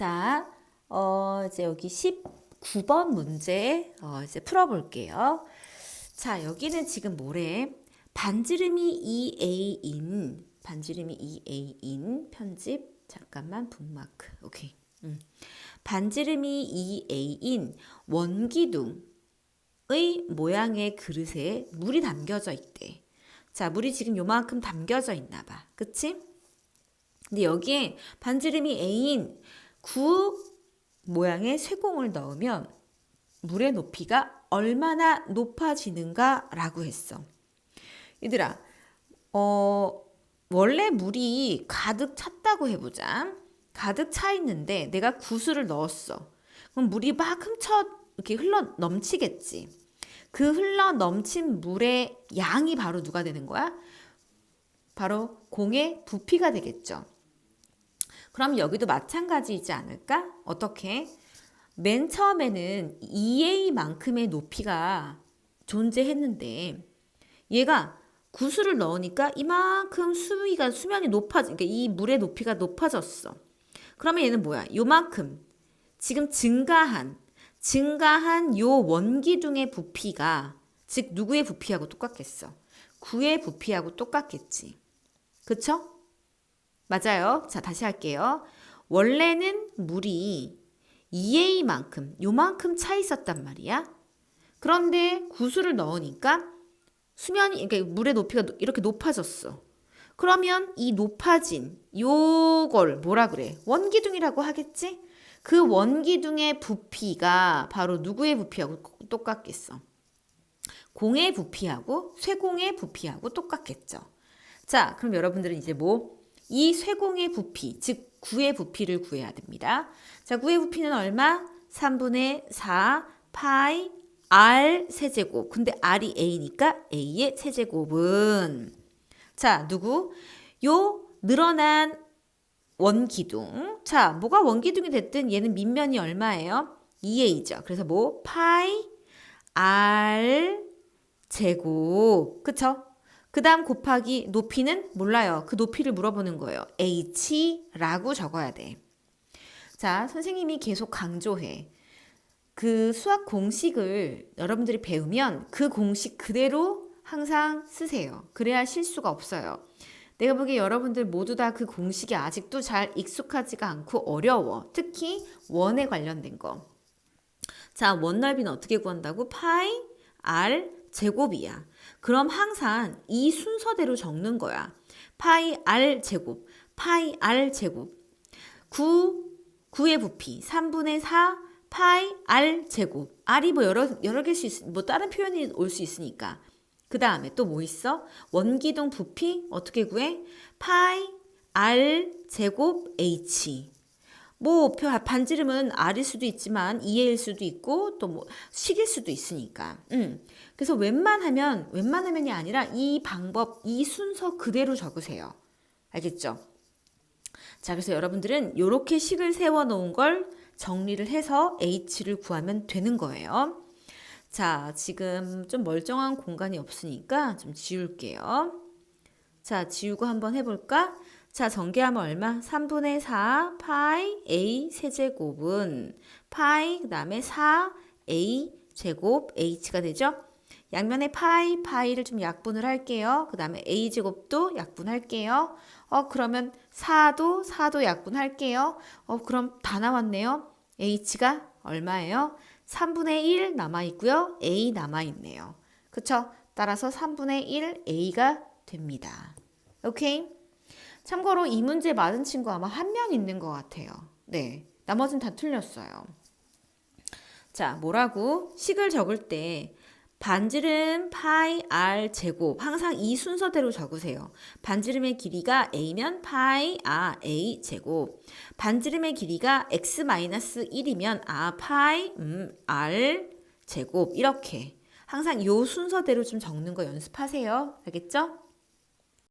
자, 어, 이제 여기 19번 문제 어, 이제 풀어볼게요. 자, 여기는 지금 뭐래? 반지름이 2a인 반지름이 2a인 편집 잠깐만 북마크 오케이. 음. 반지름이 2a인 원기둥의 모양의 그릇에 물이 담겨져 있대. 자, 물이 지금 요만큼 담겨져 있나 봐. 그치? 근데 여기에 반지름이 A인 구 모양의 쇠공을 넣으면 물의 높이가 얼마나 높아지는가라고 했어. 얘들아, 어, 원래 물이 가득 찼다고 해보자. 가득 차 있는데 내가 구슬을 넣었어. 그럼 물이 막 흠쳐 이렇게 흘러 넘치겠지. 그 흘러 넘친 물의 양이 바로 누가 되는 거야? 바로 공의 부피가 되겠죠. 그럼 여기도 마찬가지이지 않을까? 어떻게? 맨 처음에는 2a만큼의 높이가 존재했는데 얘가 구슬을 넣으니까 이만큼 수위가 수면이 높아지, 그러니까 이 물의 높이가 높아졌어. 그러면 얘는 뭐야? 요만큼 지금 증가한 증가한 요 원기둥의 부피가 즉 누구의 부피하고 똑같겠어? 구의 부피하고 똑같겠지. 그쵸? 맞아요. 자, 다시 할게요. 원래는 물이 2A만큼, 요만큼 차 있었단 말이야. 그런데 구슬을 넣으니까 수면이, 그러니까 물의 높이가 이렇게 높아졌어. 그러면 이 높아진 요걸 뭐라 그래? 원기둥이라고 하겠지? 그 원기둥의 부피가 바로 누구의 부피하고 똑같겠어? 공의 부피하고 쇠공의 부피하고 똑같겠죠. 자, 그럼 여러분들은 이제 뭐? 이 쇠공의 부피, 즉 9의 부피를 구해야 됩니다. 자, 9의 부피는 얼마? 3분의 4 파이 r 세제곱. 근데 r이 a니까 a의 세제곱은 자, 누구? 요 늘어난 원기둥. 자, 뭐가 원기둥이 됐든 얘는 밑면이 얼마예요? 2a죠. 그래서 뭐 파이 r 제곱. 그쵸? 그 다음 곱하기 높이는 몰라요. 그 높이를 물어보는 거예요. h라고 적어야 돼. 자, 선생님이 계속 강조해. 그 수학 공식을 여러분들이 배우면 그 공식 그대로 항상 쓰세요. 그래야 실수가 없어요. 내가 보기에 여러분들 모두 다 그 공식이 아직도 잘 익숙하지가 않고 어려워. 특히 원에 관련된 거. 자, 원 넓이는 어떻게 구한다고? 파이 r 제곱이야. 그럼 항상 이 순서대로 적는 거야. 파이 r 제곱, 파이 r 제곱. 9, 9의 부피, 3분의 4, 파이 r 제곱. r이 뭐 여러, 여러 개수 있, 뭐 다른 표현이 올 수 있으니까. 그 다음에 또 뭐 있어? 원기둥 부피 어떻게 구해? 파이 r 제곱 h. 뭐 반지름은 r일 수도 있지만 2a일 수도 있고 또 뭐 식일 수도 있으니까. 음. 그래서 웬만하면 웬만하면이 아니라 이 방법 이 순서 그대로 적으세요. 알겠죠? 자, 그래서 여러분들은 이렇게 식을 세워 놓은 걸 정리를 해서 h를 구하면 되는 거예요. 자, 지금 좀 멀쩡한 공간이 없으니까 좀 지울게요. 자, 지우고 한번 해볼까? 자, 전개하면 얼마? 3분의 4 파이 a 세제곱은 파이 그 다음에 4 a 제곱 h가 되죠? 양면에 파이 파이를 좀 약분을 할게요. 그 다음에 a 제곱도 약분할게요. 어 그러면 4도 4도 약분할게요. 어 그럼 다 나왔네요. h가 얼마예요? 3분의 1 남아 있고요. A 남아 있네요. 그쵸? 따라서 3분의 1 A가 됩니다. 오케이? 참고로 이 문제 맞은 친구 아마 한 명 있는 것 같아요. 네. 나머지는 다 틀렸어요. 자, 뭐라고? 식을 적을 때 반지름 파이 r 제곱 항상 이 순서대로 적으세요. 반지름의 길이가 a면 파이 아 a 제곱. 반지름의 길이가 x 마이너스 1이면 아 파이 음 r 제곱 이렇게 항상 요 순서대로 좀 적는 거 연습하세요. 알겠죠?